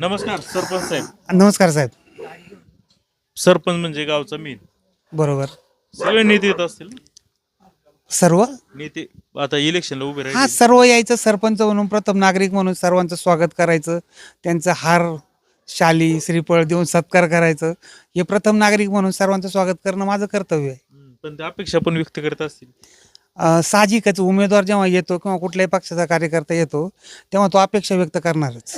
नमस्कार सरपंच साहेब. नमस्कार साहेब. सरपंच म्हणजे गावचा मी. बरोबर. सगळे नेते येत असतील ना? सर्व? नेते आता इलेक्शनला उभे हा राहिले सर्व यायचं सरपंच म्हणून प्रथम नागरिक म्हणून सर्वांचं स्वागत करायचं. त्यांचं हार शाली श्रीफळ देऊन सत्कार करायचं. हे प्रथम नागरिक म्हणून सर्वांचं स्वागत करणं माझं कर्तव्य आहे. पण ते अपेक्षा पण व्यक्त करत असतील. साहजिकच उमेदवार जेव्हा येतो किंवा कुठल्याही पक्षाचा कार्यकर्ता येतो तेव्हा तो अपेक्षा व्यक्त करणारच.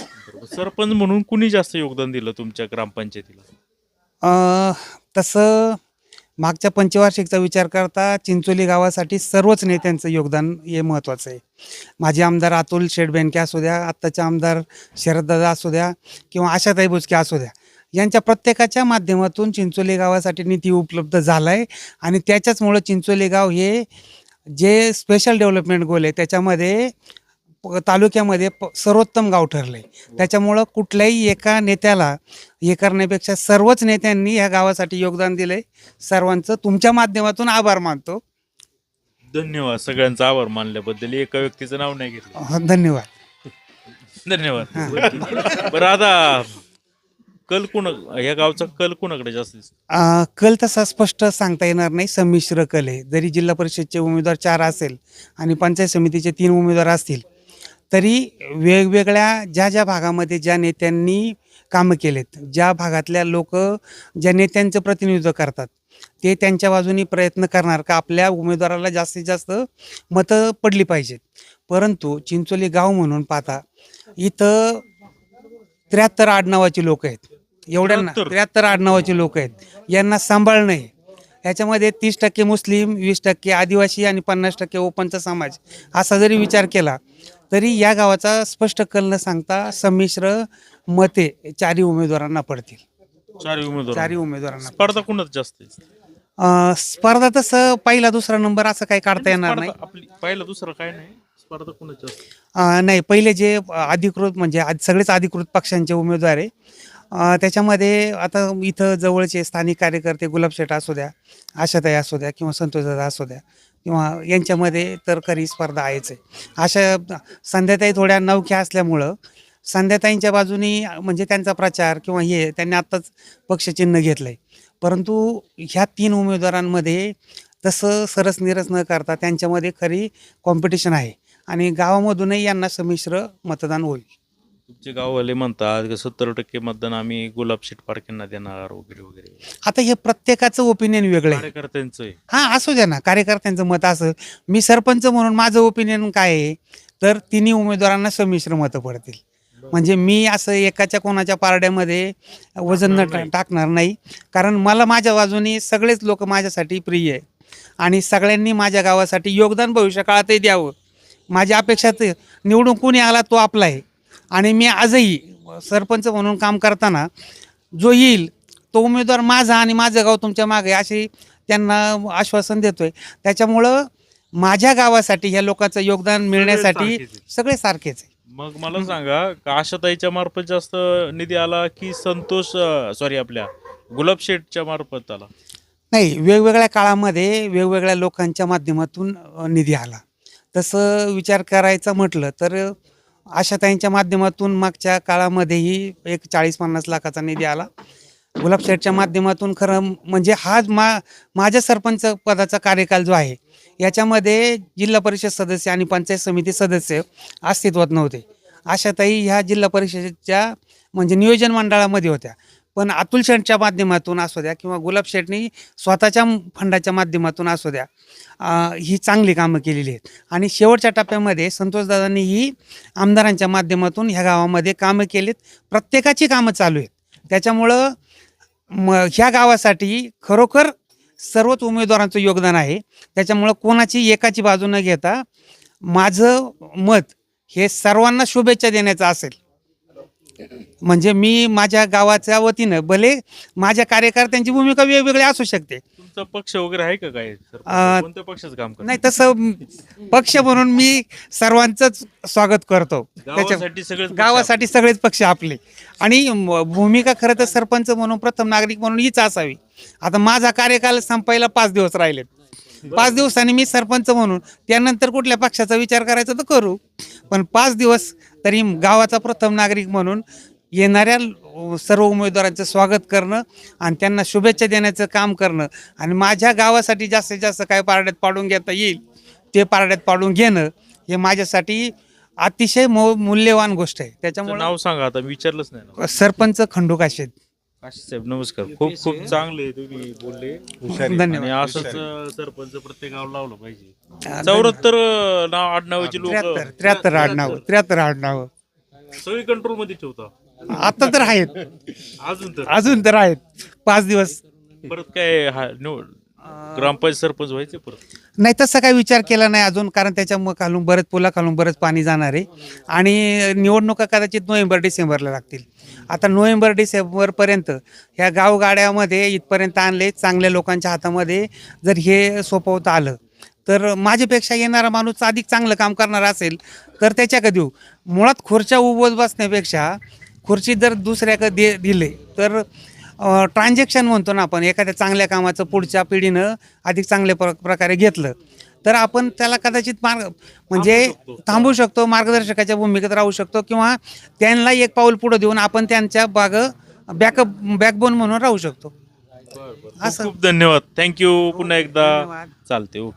सरपंच म्हणून कुणी जास्त योगदान दिलं तुमच्या ग्रामपंचायतीला? अं, तसं मागच्या पंचवार्षिकचा विचार करता चिंचोली गावासाठी सर्वच नेत्यांचं योगदान हे महत्त्वाचं आहे. माजी आमदार अतुल शेठ बेनके असू द्या आत्ताचे आमदार शरददादा असू द्या किंवा आशाताई बुचके असू द्या यांच्या प्रत्येकाच्या माध्यमातून चिंचोली गावासाठी निधी उपलब्ध झाला आहे आणि त्याच्याचमुळं चिंचोली गाव हे जे स्पेशल डेव्हलपमेंट गोल आहे त्याच्यामध्ये तालुक्यामध्ये प- सर्वोत्तम गाव ठरलं आहे त्याच्यामुळं कुठल्याही एका नेत्याला हे करण्यापेक्षा सर्वच नेत्यांनी ह्या गावासाठी योगदान दिलंय. सर्वांचं तुमच्या माध्यमातून आभार मानतो. धन्यवाद सगळ्यांचा आभार मानल्याबद्दल. एका व्यक्तीचं नाव नाही घेतलं. धन्यवाद. धन्यवाद. बरं आता कल कुण या गावचा कल कुणाकडे जास्त दिसतो? कल तसा स्पष्ट सांगता येणार नाही. संमिश्र कल आहे. जरी जिल्हा परिषदचे उमेदवार चार असेल आणि पंचायत समितीचे तीन उमेदवार असतील तरी वेगवेगळ्या ज्या ज्या भागामध्ये ज्या नेत्यांनी कामं केलेत ज्या भागातल्या लोक ज्या नेत्यांचं प्रतिनिधित्व करतात ते त्यांच्या बाजूनी प्रयत्न करणार का आपल्या उमेदवाराला जास्तीत जास्त मतं पडली पाहिजेत. परंतु चिंचोली गाव म्हणून पाहता इथं त्र्याहत्तर आडनावाची लोक आहेत. एवढ्यांना 73? त्र्याहत्तर आडनावाची लोक आहेत. यांना सांभाळणं आहे. याच्यामध्ये तीस टक्के मुस्लिम वीस टक्के आदिवासी आणि पन्नास टक्के ओपनचा समाज. असा जरी विचार केला तरी या गावाचा स्पष्ट कल न सांगता संमिश्र मते चारही उमेदवारांना पडतील. चार उमेदवार चारही उमेदवारांना स्पर्धा कुणाच जास्त आहे? अं, स्पर्धा तसं पहिला दुसरा नंबर असं काही काढता येणार नाही. स्पर्धा आपली पहिलं दुसरं काय नाही? स्पर्धा कुणाच जास्त? अं, नाही पहिले जे अधिकृत म्हणजे सगळेच अधिकृत पक्षांचे उमेदवार आहे त्याच्यामध्ये आता इथं जवळचे स्थानिक कार्यकर्ते गुलाबशेठ असू द्या आशाताई असू द्या किंवा संतोषदादा असू द्या किंवा यांच्यामध्ये तर खरी स्पर्धा आहेच आहे. अशा संध्याताई थोड्या नवख्या असल्यामुळं संध्याताईंच्या बाजूनी म्हणजे त्यांचा प्रचार किंवा हे त्यांनी आत्ताच पक्षचिन्ह घेतलं आहे परंतु ह्या तीन उमेदवारांमध्ये तसं सरस निरस न करता त्यांच्यामध्ये खरी कॉम्पिटिशन आहे आणि गावामधूनही यांना संमिश्र मतदान होईल. तुमचे गाववाले म्हणतात सत्तर टक्के मतदान आम्ही गुलाब शेट पार्केंना देणार वगैरे वगैरे. आता हे प्रत्येकाचं ओपिनियन वेगळं आहे. कार्यकर्त्यांचं आहे हां असू द्या ना. कार्यकर्त्यांचं मत असं. मी सरपंच म्हणून माझं ओपिनियन काय आहे? तर तिन्ही उमेदवारांना संमिश्र मतं पडतील. म्हणजे मी असं एकाच्या कोणाच्या पारड्यामध्ये वजन न टाकणार टा- नाही. टाकणार नाही. कारण मला माझ्या बाजूनी सगळेच लोक माझ्यासाठी प्रिय आहे आणि सगळ्यांनी माझ्या गावासाठी योगदान भविष्य काळातही द्यावं. माझ्या अपेक्षात निवडून कोणी आला तो आपला आहे. आणि मी आजही सरपंच म्हणून काम करताना जो येईल तो उमेदवार माझा आणि माझं गाव तुमच्या मागे अशी त्यांना आश्वासन देतोय. त्याच्यामुळं माझ्या गावासाठी ह्या लोकांचं योगदान मिळण्यासाठी सारखेच आहे. सगळे सारखेच आहे मग मला सांगा का आशाताईच्या मार्फत जास्त निधी आला की संतोष सॉरी आपल्या गुलाब शेठच्या मार्फत आला? नाही वेगवेगळ्या काळामध्ये वेगवेगळ्या लोकांच्या माध्यमातून अ, निधी आला. तसं विचार करायचा म्हटलं तर आशाताईंच्या माध्यमातून मागच्या काळामध्येही एक चाळीस पन्नास लाखाचा निधी आला. गुलाबशेठच्या माध्यमातून खरं म्हणजे हा मा माझ्या सरपंच पदाचा कार्यकाल जो आहे याच्यामध्ये जिल्हा परिषद सदस्य आणि पंचायत समिती सदस्य अस्तित्वात नव्हते. आशाताई ह्या जिल्हा परिषदेच्या म्हणजे नियोजन मंडळामध्ये होत्या. पण अतुल शेठच्या माध्यमातून असू द्या किंवा गुलाब शेठनी स्वतःच्या फंडाच्या माध्यमातून असू द्या ही चांगली कामं केलेली आहेत. आणि शेवटच्या टप्प्यामध्ये संतोषदादांनी ही आमदारांच्या माध्यमातून ह्या गावामध्ये कामं केलीत. प्रत्येकाची कामं चालू आहेत. त्याच्यामुळं म ह्या गावासाठी खरोखर सर्वच उमेदवारांचं योगदान आहे. त्याच्यामुळं कोणाची एकाची बाजू न घेता माझं मत हे सर्वांना शुभेच्छा देण्याचं असेल. म्हणजे मी माझ्या गावाच्या वतीनं भले माझ्या कार्यकर्त्यांची भूमिका वेगवेगळी असू शकते. तुमचा पक्ष वगैरे आहे का काय? अं, कोणत्या पक्षाचं काम करता? नाही तसं पक्ष म्हणून मी सर्वांचंच स्वागत करतो. त्याच्या गावासाठी सगळेच पक्ष गावासाठी सगळेच पक्ष आपले. आणि म, भूमिका खरं तर सरपंच म्हणून प्रथम नागरिक म्हणून हीच असावी. आता माझा कार्यकाल संपायला पाच दिवस राहिलेत. पाच दिवसांनी मी सरपंच म्हणून त्यानंतर कुठल्या पक्षाचा विचार करायचा तर करू. पण पाच दिवस तरी गावाचा प्रथम नागरिक म्हणून येणाऱ्या सर्व उमेदवारांचं स्वागत करणं आणि त्यांना शुभेच्छा देण्याचं काम करणं आणि माझ्या गावासाठी जास्तीत जास्त काय पारड्यात पाडून घेता येईल ते पारड्यात पाडून घेणं हे माझ्यासाठी अतिशय मौ मूल्यवान गोष्ट आहे. त्याच्यामुळे नाव सांगा आता मी विचारलंच नाही सरपंच खंडू काशेद काशी साहेब नमस्कार. खूप खूप चांगले तुम्ही बोलले. आणि धन्यवाद असंच अं, सरपंच प्रत्येक गावाला लावलं पाहिजे. चौऱ्याहत्तर अं, नाव आडनावाची लोक त्र्याहत्तर त्र्याहत्तर आडनाव त्र्याहत्तर आडनाव. सगळी कंट्रोलमध्ये ठेवता. आता तर आहेत. अजून तर. अजून तर आहेत. पाच दिवस. परत काय हा- निवड ग्रामपंचायत सरपंच व्हायचे परत. नाही तसा काही विचार केला नाही अजून कारण त्याच्या मग खालून बरंच पुला खालून बरंच पाणी जाणार आहे. आणि निवडणुका कदाचित नोव्हेंबर डिसेंबरला लागतील. आता नोव्हेंबर डिसेंबरपर्यंत ह्या गावगाड्यामध्ये इथपर्यंत आणले चांगल्या लोकांच्या हातामध्ये जर हे सोपवता आलं तर माझ्यापेक्षा येणारा माणूस अधिक चांगलं काम करणार असेल तर त्याच्याकडे देऊ मुळात खुर्च्या उभं बसण्यापेक्षा खुर्ची जर दुसऱ्याकडे दे दिले तर ट्रान्झॅक्शन म्हणतो ना आपण एखाद्या चांगल्या कामाचं पुढच्या पिढीनं अधिक चांगल्या प्र प्रकारे घेतलं तर आपण त्याला कदाचित मार्ग म्हणजे थांबू शकतो. मार्गदर्शकाच्या भूमिकेत राहू शकतो किंवा त्यांना एक पाऊल पुढे देऊन आपण त्यांच्या बाग बॅकअप बॅकबोन म्हणून राहू शकतो असं. खूप धन्यवाद थँक्यू पुन्हा एकदा. चालते ओके